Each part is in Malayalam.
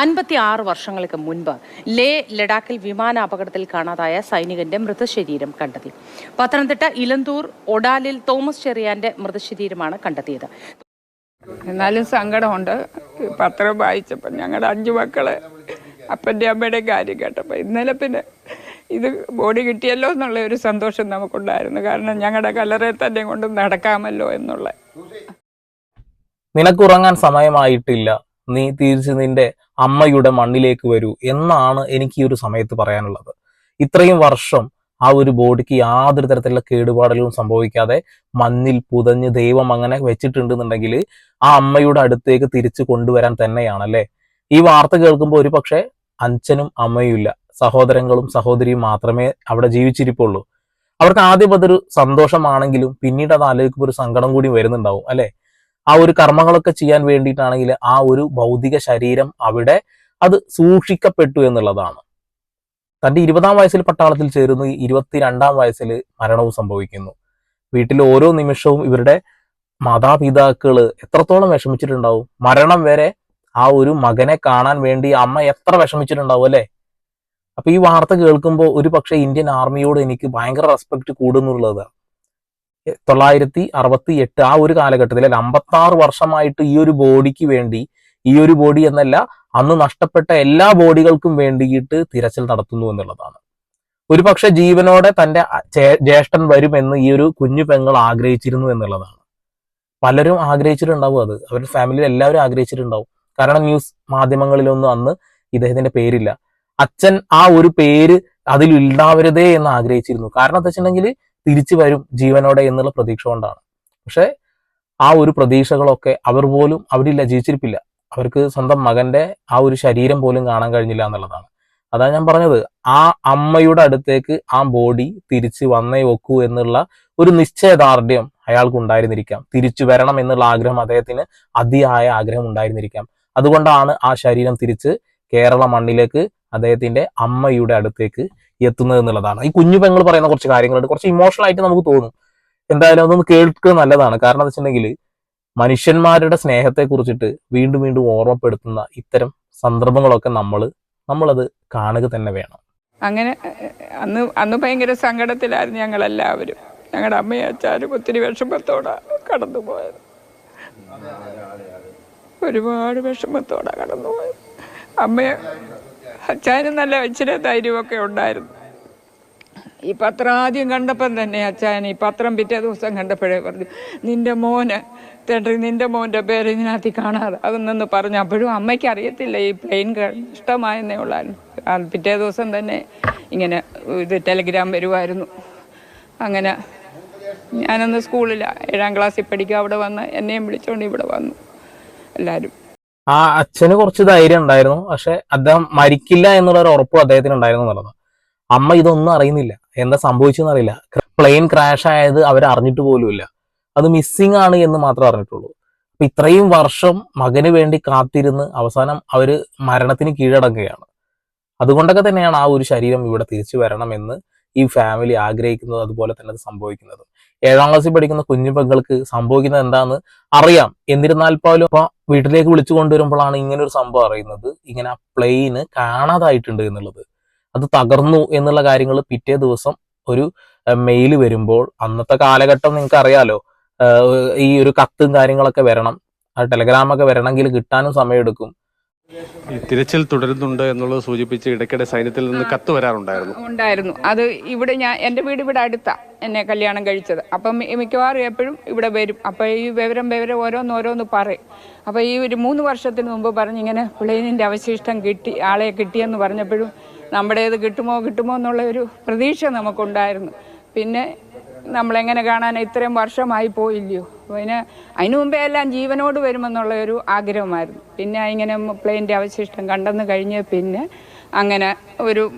അൻപത്തി ആറ് വർഷങ്ങൾക്ക് മുൻപ് ലേ ലഡാക്കിൽ വിമാന അപകടത്തിൽ കാണാതായ സൈനികന്റെ മൃതശരീരം കണ്ടെത്തി. പത്തനംതിട്ട ഇലന്തൂർ ഒഡാലിൽ തോമസ് ചെറിയാന്റെ മൃതശരീരമാണ് കണ്ടെത്തിയത്. എന്നാലും സങ്കടമുണ്ട്. പത്രം വായിച്ചപ്പോൾ ഞങ്ങളുടെ അഞ്ചു മക്കൾ അപ്പന്റെ അമ്മയുടെ കാര്യം കേട്ടപ്പോൾ ഇന്നലെ പിന്നെ ഇത് ബോഡി കിട്ടിയല്ലോ എന്നുള്ള ഒരു സന്തോഷം നമുക്കുണ്ടായിരുന്നു. കാരണം ഞങ്ങളുടെ കലറെ തന്നെ കൊണ്ട് നടക്കാമല്ലോ എന്നുള്ള. നിനക്കുറങ്ങാൻ സമയമായിട്ടില്ല. നീ തിരിച്ച് നിന്റെ അമ്മയുടെ മണ്ണിലേക്ക് വരൂ എന്നാണ് എനിക്ക് ഈ ഒരു സമയത്ത് പറയാനുള്ളത്. ഇത്രയും വർഷം ആ ഒരു ബോഡിക്ക് യാതൊരു തരത്തിലുള്ള കേടുപാടുകളും സംഭവിക്കാതെ മണ്ണിൽ പുതഞ്ഞ് ദൈവം അങ്ങനെ വെച്ചിട്ടുണ്ടെന്നുണ്ടെങ്കിൽ ആ അമ്മയുടെ അടുത്തേക്ക് തിരിച്ചു കൊണ്ടുവരാൻ തന്നെയാണല്ലേ? ഈ വാർത്ത കേൾക്കുമ്പോൾ ഒരു പക്ഷേ അച്ഛനും അമ്മയും ഇല്ല. സഹോദരങ്ങളും സഹോദരിയും മാത്രമേ അവിടെ ജീവിച്ചിരിപ്പുള്ളൂ. അവർക്ക് ആദ്യം അതൊരു സന്തോഷമാണെങ്കിലും പിന്നീട് അത് ആലോചിക്കുമ്പോൾ ഒരു സങ്കടം കൂടി വരുന്നുണ്ടാവും അല്ലെ? ആ ഒരു കർമ്മങ്ങളൊക്കെ ചെയ്യാൻ വേണ്ടിയിട്ടാണെങ്കിൽ ആ ഒരു ഭൗതിക ശരീരം അവിടെ അത് സൂക്ഷിക്കപ്പെട്ടു എന്നുള്ളതാണ്. തന്റെ ഇരുപതാം വയസ്സിൽ പട്ടാളത്തിൽ ചേരുന്നു ഇരുപത്തിരണ്ടാം വയസ്സിൽ മരണവും സംഭവിക്കുന്നു. വീട്ടിൽ ഓരോ നിമിഷവും ഇവരുടെ മാതാപിതാക്കൾ എത്രത്തോളം വിഷമിച്ചിട്ടുണ്ടാവും? മരണം വരെ ആ ഒരു മകനെ കാണാൻ വേണ്ടി അമ്മ എത്ര വിഷമിച്ചിട്ടുണ്ടാവും അല്ലെ? അപ്പൊ ഈ വാർത്ത കേൾക്കുമ്പോൾ ഒരു പക്ഷേ ഇന്ത്യൻ ആർമിയോട് എനിക്ക് ഭയങ്കര റെസ്പെക്ട് കൂടുന്നുള്ളതാണ് തൊള്ളായിരത്തി അറുപത്തി എട്ട് ആ ഒരു കാലഘട്ടത്തിൽ അല്ല അമ്പത്തി ആറ് വർഷമായിട്ട് ഈ ഒരു ബോഡിക്ക് വേണ്ടി ഈ ഒരു ബോഡി എന്നല്ല അന്ന് നഷ്ടപ്പെട്ട എല്ലാ ബോഡികൾക്കും വേണ്ടിയിട്ട് തിരച്ചിൽ നടത്തുന്നു എന്നുള്ളതാണ്. ഒരു പക്ഷെ ജീവനോടെ തന്റെ ജ്യേഷ്ഠൻ വരുമെന്ന് ഈ ഒരു കുഞ്ഞു പെങ്ങൾ ആഗ്രഹിച്ചിരുന്നു എന്നുള്ളതാണ്. പലരും ആഗ്രഹിച്ചിട്ടുണ്ടാവും അത്. അവരുടെ ഫാമിലിയിൽ എല്ലാവരും ആഗ്രഹിച്ചിട്ടുണ്ടാവും. കാരണം ന്യൂസ് മാധ്യമങ്ങളിലൊന്നും അന്ന് ഇദ്ദേഹത്തിന്റെ പേരില്ല. അച്ഛൻ ആ ഒരു പേര് അതിൽ ഉണ്ടാവരുതേ എന്ന് ആഗ്രഹിച്ചിരുന്നു. കാരണം എന്താ വെച്ചിട്ടുണ്ടെങ്കിൽ തിരിച്ചു വരും ജീവനോടെ എന്നുള്ള പ്രതീക്ഷ കൊണ്ടാണ്. പക്ഷെ ആ ഒരു പ്രതീക്ഷകളൊക്കെ അവർ പോലും അവരില്ല ജീവിച്ചിരിപ്പില്ല അവർക്ക് സ്വന്തം മകന്റെ ആ ഒരു ശരീരം പോലും കാണാൻ കഴിഞ്ഞില്ല എന്നുള്ളതാണ്. അതാണ് ഞാൻ പറഞ്ഞത് ആ അമ്മയുടെ അടുത്തേക്ക് ആ ബോഡി തിരിച്ച് വന്നേ വെക്കൂ എന്നുള്ള ഒരു നിശ്ചയദാർഢ്യം അയാൾക്ക് ഉണ്ടായിരുന്നിരിക്കാം. തിരിച്ചു വരണം എന്നുള്ള ആഗ്രഹം അദ്ദേഹത്തിന് അതിയായ ആഗ്രഹം ഉണ്ടായിരുന്നിരിക്കാം. അതുകൊണ്ടാണ് ആ ശരീരം തിരിച്ച് കേരള മണ്ണിലേക്ക് അദ്ദേഹത്തിന്റെ അമ്മയുടെ അടുത്തേക്ക് എത്തുന്നത് എന്നുള്ളതാണ്. ഈ കുഞ്ഞു പെങ്ങൾ പറയുന്ന കുറച്ച് കാര്യങ്ങളുണ്ട്. കുറച്ച് ഇമോഷണൽ ആയിട്ട് നമുക്ക് തോന്നും. എന്തായാലും അതൊന്ന് കേൾക്കുക നല്ലതാണ്. കാരണം എന്താ വെച്ചിട്ടുണ്ടെങ്കിൽ മനുഷ്യന്മാരുടെ സ്നേഹത്തെ കുറിച്ചിട്ട് വീണ്ടും വീണ്ടും ഓർമ്മപ്പെടുത്തുന്ന ഇത്തരം സന്ദർഭങ്ങളൊക്കെ നമ്മൾ നമ്മളത് കാണുക തന്നെ വേണം. അങ്ങനെ അന്ന് അന്ന് ഭയങ്കര സങ്കടത്തിലായിരുന്നു ഞങ്ങൾ എല്ലാവരും ഞങ്ങളുടെ അമ്മയും അച്ഛനും ഒത്തിരി വിഷമത്തോടെ കടന്നുപോയത്. ഒരുപാട് വിഷമത്തോടെ കടന്നുപോയത്. അമ്മയെ അച്ഛനും നല്ല ഇച്ചിരി ധൈര്യമൊക്കെ ഉണ്ടായിരുന്നു. ഈ പത്രം ആദ്യം കണ്ടപ്പം തന്നെ അച്ചായൻ ഈ പത്രം പിറ്റേ ദിവസം കണ്ടപ്പോഴേ പറഞ്ഞു നിന്റെ മോന് തേടറി നിന്റെ മോന്റെ പേര് ഇതിനകത്ത് കാണാതെ അതൊന്നു പറഞ്ഞു. അപ്പോഴും അമ്മയ്ക്ക് അറിയത്തില്ല ഈ പ്ലെയിൻ ഇഷ്ടമായെന്നേ ആ പിറ്റേ ദിവസം തന്നെ ഇങ്ങനെ ഇത് ടെലിഗ്രാം വരുമായിരുന്നു അങ്ങനെ ഞാനന്ന് സ്കൂളിലാണ് ഏഴാം ക്ലാസ്സിൽ പഠിക്കുക അവിടെ വന്ന് എന്നെയും വിളിച്ചുകൊണ്ട് ഇവിടെ വന്നു എല്ലാവരും ആ അച്ഛന് കുറച്ച് ധൈര്യം ഉണ്ടായിരുന്നു. പക്ഷെ അദ്ദേഹം മരിക്കില്ല എന്നുള്ള ഒരു ഉറപ്പും അദ്ദേഹത്തിന് ഉണ്ടായിരുന്നു എന്നുള്ളത് അമ്മ ഇതൊന്നും അറിയുന്നില്ല. എന്താ സംഭവിച്ചെന്ന് അറിയില്ല. പ്ലെയിൻ ക്രാഷ് ആയത് അവർ അറിഞ്ഞിട്ട് പോലുമില്ല. അത് മിസ്സിംഗ് ആണ് എന്ന് മാത്രമേ അറിഞ്ഞിട്ടുള്ളൂ. അപ്പൊ ഇത്രയും വർഷം മകന് വേണ്ടി കാത്തിരുന്ന് അവസാനം അവർ മരണത്തിന് കീഴടങ്ങുകയാണ്. അതുകൊണ്ടൊക്കെ തന്നെയാണ് ആ ഒരു ശരീരം ഇവിടെ തിരിച്ചു എന്ന് ഈ ഫാമിലി ആഗ്രഹിക്കുന്നത്. അതുപോലെ തന്നെ അത് സംഭവിക്കുന്നത്. ഏഴാം ക്ലാസ്സിൽ പഠിക്കുന്ന കുഞ്ഞു പെങ്ങൾക്ക് സംഭവിക്കുന്നത് എന്താന്ന് അറിയാം. എന്നിരുന്നാൽ പോലും ഇപ്പൊ വീട്ടിലേക്ക് വിളിച്ചു കൊണ്ടുവരുമ്പോഴാണ് ഇങ്ങനെ ഒരു സംഭവം അറിയുന്നത്. ഇങ്ങനെ ആ പ്ലെയിന് കാണാതായിട്ടുണ്ട് എന്നുള്ളത്. അത് തകർന്നു എന്നുള്ള കാര്യങ്ങൾ പിറ്റേ ദിവസം ഒരു മെയിൽ വരുമ്പോൾ അന്നത്തെ കാലഘട്ടം നിങ്ങൾക്ക് അറിയാലോ ഈ ഒരു കത്തും കാര്യങ്ങളൊക്കെ വരണം ടെലഗ്രാമൊക്കെ വരണമെങ്കിൽ കിട്ടാനും സമയമെടുക്കും. ഈ തിരച്ചിൽ തുടരുന്നുണ്ട് എന്നുള്ളത് സൂചിപ്പിച്ച് ഇടയ്ക്കിടെ സൈന്യത്തിൽ നിന്ന് കത്ത് വരാറുണ്ടായിരുന്നു. ഉണ്ടായിരുന്നു. അത് ഇവിടെ ഞാൻ എന്റെ വീട് ഇവിടെ അടുത്താ എന്നെ കല്യാണം കഴിച്ചത്. അപ്പം മി- മിക്കവാറും എപ്പോഴും ഇവിടെ വരും. അപ്പം ഈ വിവരം വിവരം ഓരോന്ന് ഓരോന്ന് പറയും. അപ്പം ഈ ഒരു മൂന്ന് വർഷത്തിന് മുമ്പ് പറഞ്ഞ് ഇങ്ങനെ പ്ലെയിനിന്റെ അവശിഷ്ടം കിട്ടി ആളെ കിട്ടിയെന്ന് പറഞ്ഞപ്പോഴും നമ്മുടേത് കിട്ടുമോ കിട്ടുമോ എന്നുള്ള ഒരു പ്രതീക്ഷ നമുക്കുണ്ടായിരുന്നു. പിന്നെ നമ്മളെങ്ങനെ കാണാൻ ഇത്രയും വർഷമായി പോയില്ലയോ? അതിന് അതിനു മുമ്പേ എല്ലാം ജീവനോട് വരുമെന്നുള്ള ഒരു ആഗ്രഹമായിരുന്നു. പിന്നെ ഇങ്ങനെ പ്ലെയിന്റെ അവശിഷ്ടം കണ്ടെന്ന് കഴിഞ്ഞ് പിന്നെ അങ്ങനെ ഒരു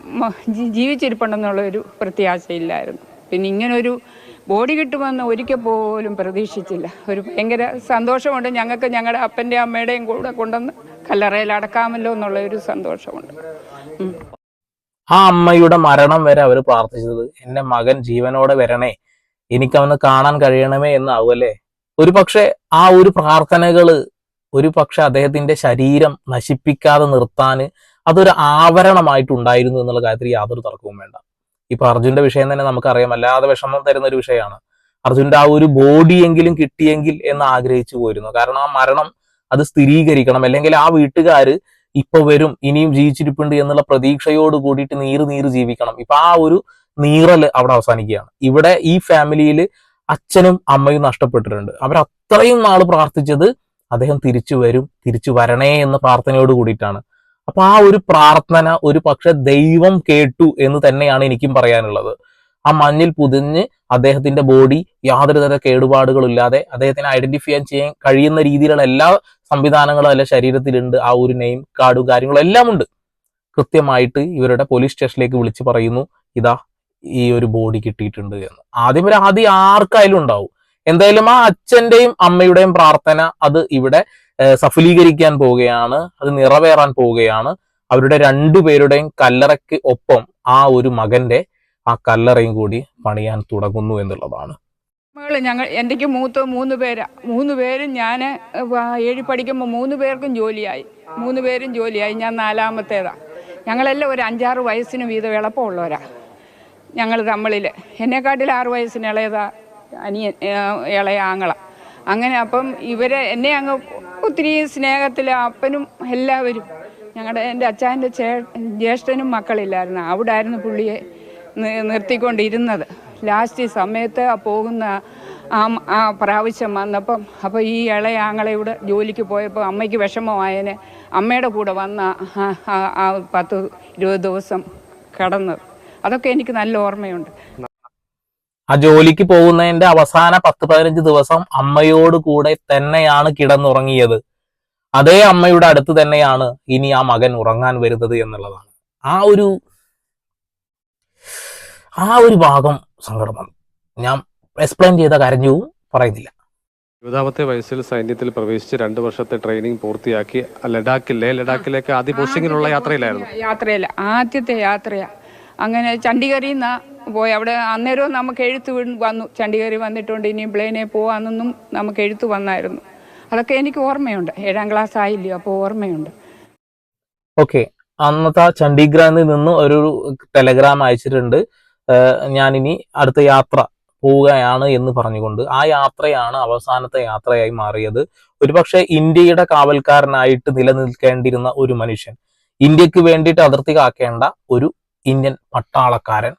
ജീവിച്ചിരിപ്പുണ്ടെന്നുള്ളൊരു പ്രത്യാശയില്ലായിരുന്നു. പിന്നെ ഇങ്ങനൊരു ബോഡി കിട്ടുമെന്ന് ഒരിക്കൽ പോലും പ്രതീക്ഷിച്ചില്ല. ഒരു ഭയങ്കര സന്തോഷമുണ്ട്. ഞങ്ങൾക്ക് ഞങ്ങളുടെ അപ്പന്റെ അമ്മയുടെയും കൂടെ കൊണ്ടുവന്ന് കല്ലറയിൽ അടക്കാമല്ലോ എന്നുള്ള ഒരു സന്തോഷമുണ്ട്. ആ അമ്മയുടെ മരണം വരെ അവർ പ്രാർത്ഥിച്ചത് എന്റെ മകൻ ജീവനോടെ വരണേ. എനിക്ക് കാണാൻ കഴിയണമേ എന്നാവും അല്ലേ ഒരു പക്ഷെ ആ ഒരു പ്രാർത്ഥനകൾ ഒരു പക്ഷെ അദ്ദേഹത്തിന്റെ ശരീരം നശിപ്പിക്കാതെ നിർത്താൻ അതൊരു ആവരണമായിട്ടുണ്ടായിരുന്നു എന്നുള്ള കാര്യത്തിൽ യാതൊരു തർക്കവും വേണ്ട. ഇപ്പൊ അർജുന്റെ വിഷയം തന്നെ നമുക്കറിയാം. അല്ലാതെ വിഷമം തരുന്ന ഒരു വിഷയമാണ്. അർജുന്റെ ആ ഒരു ബോഡിയെങ്കിലും കിട്ടിയെങ്കിൽ എന്ന് ആഗ്രഹിച്ചു പോയിരുന്നു. കാരണം ആ മരണം അത് സ്ഥിരീകരിക്കണം. അല്ലെങ്കിൽ ആ വീട്ടുകാര് ഇപ്പൊ വരും ഇനിയും ജീവിച്ചിരിപ്പുണ്ട് എന്നുള്ള പ്രതീക്ഷയോട് കൂടിയിട്ട് നീറ് നീറ് ജീവിക്കണം. ഇപ്പൊ ആ ഒരു നീറൽ അവിടെ അവസാനിക്കുകയാണ്. ഇവിടെ ഈ ഫാമിലിയിൽ അച്ഛനും അമ്മയും നഷ്ടപ്പെട്ടിട്ടുണ്ട്. അവർ അത്രയും നാൾ പ്രാർത്ഥിച്ചത് അദ്ദേഹം തിരിച്ചു വരും തിരിച്ചു വരണേ എന്ന പ്രാർത്ഥനയോട് കൂടിയിട്ടാണ്. അപ്പൊ ആ ഒരു പ്രാർത്ഥന ഒരു പക്ഷെ ദൈവം കേട്ടു എന്ന് തന്നെയാണ് എനിക്കും പറയാനുള്ളത്. ആ മഞ്ഞിൽ പുതിഞ്ഞ് അദ്ദേഹത്തിന്റെ ബോഡി യാതൊരു തര കേടുപാടുകളും ഇല്ലാതെ അദ്ദേഹത്തിന് ഐഡന്റിഫൈ ചെയ്യാൻ കഴിയുന്ന രീതിയിലുള്ള എല്ലാ സംവിധാനങ്ങളും അല്ല ശരീരത്തിലുണ്ട്. ആ ഒരു നെയിം കാർഡും കാര്യങ്ങളും എല്ലാം ഉണ്ട് കൃത്യമായിട്ട് ഇവരുടെ പോലീസ് സ്റ്റേഷനിലേക്ക് വിളിച്ചു പറയുന്നു ഇതാ ഈ ഒരു ബോഡി കിട്ടിയിട്ടുണ്ട് എന്ന്. ആദ്യം ഒരു ആദ്യം ആർക്കായാലും ഉണ്ടാവും. എന്തായാലും ആ അച്ഛന്റെയും അമ്മയുടെയും പ്രാർത്ഥന അത് ഇവിടെ സഫലീകരിക്കാൻ പോവുകയാണ്. അത് നിറവേറാൻ പോവുകയാണ്. അവരുടെ രണ്ടുപേരുടെയും കല്ലറയ്ക്ക് ഒപ്പം ആ ഒരു മകന്റെ ആ കല്ലറയും കൂടി പണിയാൻ തുടങ്ങുന്നു എന്നുള്ളതാണ്. മകൾ ഞങ്ങൾ എന്റെക്ക് മൂത്ത മൂന്ന് പേരാ. മൂന്ന് പേരും ഞാൻ ഏഴി പഠിക്കുമ്പോൾ മൂന്ന് പേർക്കും ജോലിയായി. മൂന്ന് പേരും ജോലിയായി. ഞാൻ നാലാമത്തേതാ. ഞങ്ങളെല്ലാം ഒരു അഞ്ചാറ് വയസ്സിന് വീതം എളുപ്പമുള്ളവരാ. ഞങ്ങൾ തമ്മിൽ. എന്നെക്കാട്ടിൽ ആറു വയസ്സിന് ഇളയതാ അനിയൻ ഇളയ ആങ്ങള. അങ്ങനെ അപ്പം ഇവരെ എന്നെ അങ്ങ് ഒത്തിരി സ്നേഹത്തിൽ അപ്പനും എല്ലാവരും ഞങ്ങളുടെ എന്റെ അച്ഛന്റെ ചേ ജ്യേഷ്ഠനും മക്കളില്ലായിരുന്നു. അവിടെ ആയിരുന്നു പുള്ളിയെ നിർത്തിക്കൊണ്ടിരുന്നത്. ലാസ്റ്റ് സമയത്ത് പോകുന്ന ആ ആ പ്രാവശ്യം വന്നപ്പം അപ്പോൾ ഈ ഇളയ ആങ്ങളെയുടെ ജോലിക്ക് പോയപ്പോൾ അമ്മയ്ക്ക് വിഷമമായതിനെ അമ്മയുടെ കൂടെ വന്ന ആ പത്ത് ഇരുപത് ദിവസം കിടന്നത്. അതൊക്കെ എനിക്ക് നല്ല ഓർമ്മയുണ്ട്. ആ ജോലിക്ക് പോകുന്നതിന്റെ അവസാന പത്ത് പതിനഞ്ച് ദിവസം അമ്മയോട് കൂടെ തന്നെയാണ് കിടന്നുറങ്ങിയത്. അതേ അമ്മയുടെ അടുത്ത് തന്നെയാണ് ഇനി ആ മകൻ ഉറങ്ങാൻ വരുന്നത് എന്നുള്ളതാണ്. ആ ഒരു ആ ഒരു ഭാഗം സങ്കടമാണ്. ഞാൻ എക്സ്പ്ലെയിൻ ചെയ്ത കരഞ്ഞു പറയുന്നില്ല. ഇരുപതാമത്തെ വയസ്സിൽ സൈന്യത്തിൽ പ്രവേശിച്ച് രണ്ട് വർഷത്തെ ട്രെയിനിങ് പൂർത്തിയാക്കി ലഡാക്കിലെ ലഡാക്കിലേക്ക് ആദ്യ പോസ്റ്റിങ്ങിനുള്ള യാത്രയിലായിരുന്നു. യാത്രയല്ല ആദ്യത്തെ യാത്രയാ. അങ്ങനെ ചണ്ഡീഗറിൽ നിന്ന് പോയി. അവിടെ അന്നേരവും നമുക്ക് എഴുത്ത് വന്നു. ചണ്ഡീഗറിൽ വന്നിട്ടുണ്ട്. ഇനി പ്ലെയിനിൽ പോവാന്നൊന്നും നമുക്ക് എഴുത്ത് വന്നായിരുന്നു. അതൊക്കെ എനിക്ക് ഓർമ്മയുണ്ട്. ഏഴാം ക്ലാസ് ആയില്ലയോ അപ്പോൾ ഓർമ്മയുണ്ട്. ഓക്കെ. അന്നത്തെ ആ ചണ്ഡീഗഡിൽ നിന്ന് ഒരു ടെലഗ്രാം അയച്ചിട്ടുണ്ട്. ഞാനിനി അടുത്ത യാത്ര പോവുകയാണ് എന്ന് പറഞ്ഞുകൊണ്ട് ആ യാത്രയാണ് അവസാനത്തെ യാത്രയായി മാറിയത്. ഒരുപക്ഷെ ഇന്ത്യയുടെ കാവൽക്കാരനായിട്ട് നിലനിൽക്കേണ്ടിരുന്ന ഒരു മനുഷ്യൻ. ഇന്ത്യയ്ക്ക് വേണ്ടിയിട്ട് അതിർത്തി കാക്കേണ്ട ഒരു ഇന്ത്യൻ പട്ടാളക്കാരൻ.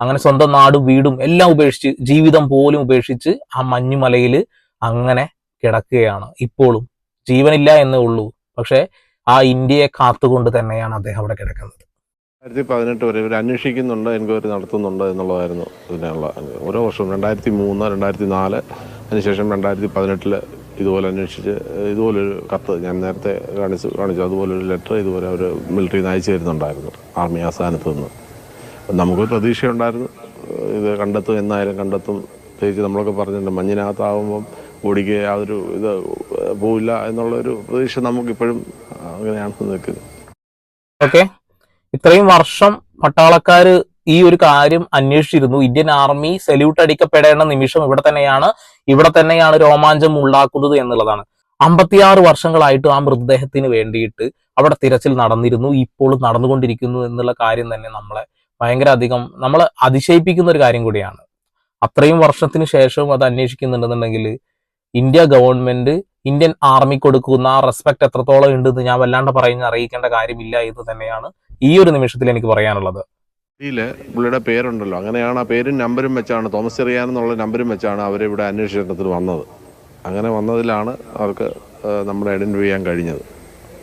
അങ്ങനെ സ്വന്തം നാടും വീടും എല്ലാം ഉപേക്ഷിച്ച് ജീവിതം പോലും ഉപേക്ഷിച്ച് ആ മഞ്ഞുമലയിൽ അങ്ങനെ കിടക്കുകയാണ്. ഇപ്പോഴും ജീവനില്ല എന്നേ ഉള്ളൂ. പക്ഷെ ആ ഇന്ത്യയെ കാത്തുകൊണ്ട് തന്നെയാണ് അദ്ദേഹം അവിടെ കിടക്കുന്നത്. രണ്ടായിരത്തി പതിനെട്ട് വരെ ഇവർ അന്വേഷിക്കുന്നുണ്ട് എൻക്വയറി നടത്തുന്നുണ്ട് എന്നുള്ളതായിരുന്നു ഇതിനുള്ള ഓരോ വർഷവും. രണ്ടായിരത്തി മൂന്ന് രണ്ടായിരത്തി നാല് അതിനുശേഷം രണ്ടായിരത്തി പതിനെട്ടിൽ ഇതുപോലെ അന്വേഷിച്ച് ഇതുപോലൊരു കത്ത് ഞാൻ നേരത്തെ കാണിച്ചു കാണിച്ചു. അതുപോലൊരു ലെറ്റർ ഇതുപോലെ അവർ മിലിറ്ററിയിൽ നിന്ന് അയച്ചു തരുന്നുണ്ടായിരുന്നു ആർമി ആസ്ഥാനത്ത് നിന്ന്. നമുക്കൊരു പ്രതീക്ഷയുണ്ടായിരുന്നു ഇത് കണ്ടെത്തും എന്നായാലും കണ്ടെത്തും. പ്രത്യേകിച്ച് നമ്മളൊക്കെ പറഞ്ഞിട്ടുണ്ട് മഞ്ഞിനകത്താവുമ്പം ഓടിക്ക് യാതൊരു ഇത് പോവില്ല എന്നുള്ളൊരു പ്രതീക്ഷ നമുക്കിപ്പോഴും അങ്ങനെയാണ് നിൽക്കുന്നത്. ഓക്കെ. ഇത്രയും വർഷം പട്ടാളക്കാര് ഈ ഒരു കാര്യം അന്വേഷിച്ചിരുന്നു. ഇന്ത്യൻ ആർമി സല്യൂട്ട് അടിക്കപ്പെടേണ്ട നിമിഷം ഇവിടെ തന്നെയാണ്. ഇവിടെ തന്നെയാണ് രോമാഞ്ചം ഉണ്ടാക്കുന്നത് എന്നുള്ളതാണ്. അമ്പത്തിയാറ് വർഷങ്ങളായിട്ട് ആ മൃതദേഹത്തിന് വേണ്ടിയിട്ട് അവിടെ തിരച്ചിൽ നടന്നിരുന്നു. ഇപ്പോൾ നടന്നുകൊണ്ടിരിക്കുന്നു എന്നുള്ള കാര്യം തന്നെ നമ്മളെ ഭയങ്കര അധികം നമ്മളെ അതിശയിപ്പിക്കുന്ന ഒരു കാര്യം കൂടിയാണ്. അത്രയും വർഷത്തിന് ശേഷവും അത് അന്വേഷിക്കുന്നുണ്ടെന്നുണ്ടെങ്കിൽ ഇന്ത്യ ഗവൺമെന്റ് ഇന്ത്യൻ ആർമി കൊടുക്കുന്ന ആ റെസ്പെക്ട് എത്രത്തോളം ഉണ്ടെന്ന് ഞാൻ വല്ലാണ്ട് പറയുന്ന അറിയിക്കേണ്ട കാര്യമില്ല എന്ന് തന്നെയാണ് ഈ ഒരു നിമിഷത്തിൽ എനിക്ക് പറയാനുള്ളത്. പുള്ളിയുടെ പേരുണ്ടല്ലോ. അങ്ങനെയാണ് ആ പേരും നമ്പരും വെച്ചാണ് തോമസ് ചെറിയാൻ എന്നുള്ള നമ്പരും വെച്ചാണ് അവരിവിടെ അന്വേഷണത്തിന് വന്നത്. അങ്ങനെ വന്നതിലാണ് അവർക്ക് നമ്മളെ ഐഡന്റിഫൈ ചെയ്യാൻ കഴിഞ്ഞത്.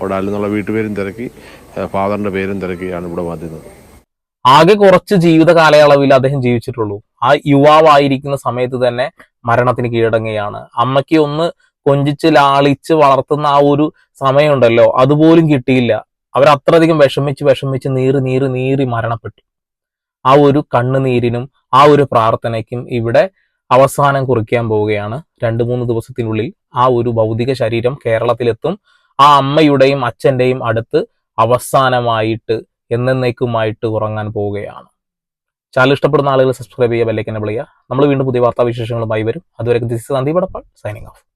ഒടാലിൽ നിന്നുള്ള വീട്ടുപേരും തിരക്കി ഫാദറിന്റെ പേരും തിരക്കിയാണ് ഇവിടെ വന്നിരുന്നത്. ആകെ കുറച്ച് ജീവിത കാലയളവിൽ അദ്ദേഹം ജീവിച്ചിട്ടുള്ളൂ. ആ യുവാവായിരിക്കുന്ന സമയത്ത് തന്നെ മരണത്തിന് കീഴടങ്ങുകയാണ്. അമ്മയ്ക്ക് ഒന്ന് കൊഞ്ചിച്ച് ലാളിച്ച് വളർത്തുന്ന ആ ഒരു സമയമുണ്ടല്ലോ അതുപോലും കിട്ടിയില്ല. അവർ അത്രയധികം വിഷമിച്ച് വിഷമിച്ച് നീറി നീറി നീറി മരണപ്പെട്ടു. ആ ഒരു കണ്ണുനീരിനും ആ ഒരു പ്രാർത്ഥനയ്ക്കും ഇവിടെ അവസാനം കുറിക്കാൻ പോവുകയാണ്. രണ്ട് മൂന്ന് ദിവസത്തിനുള്ളിൽ ആ ഒരു ഭൗതിക ശരീരം കേരളത്തിലെത്തും. ആ അമ്മയുടെയും അച്ഛന്റെയും അടുത്ത് അവസാനമായിട്ട് എന്നേക്കുമായിട്ട് ഉറങ്ങാൻ പോവുകയാണ്. ചാനൽ ഇഷ്ടപ്പെടുന്ന ആളുകൾ സബ്സ്ക്രൈബ് ചെയ്യുക ബെല്ലൈക്കനെ വിളിക്കുക. നമ്മൾ വീണ്ടും പുതിയ വാർത്താ വിശേഷങ്ങളുമായി വരും അതുവരെ ദിസ് സന്ദീപ് സൈനിങ് ഓഫ്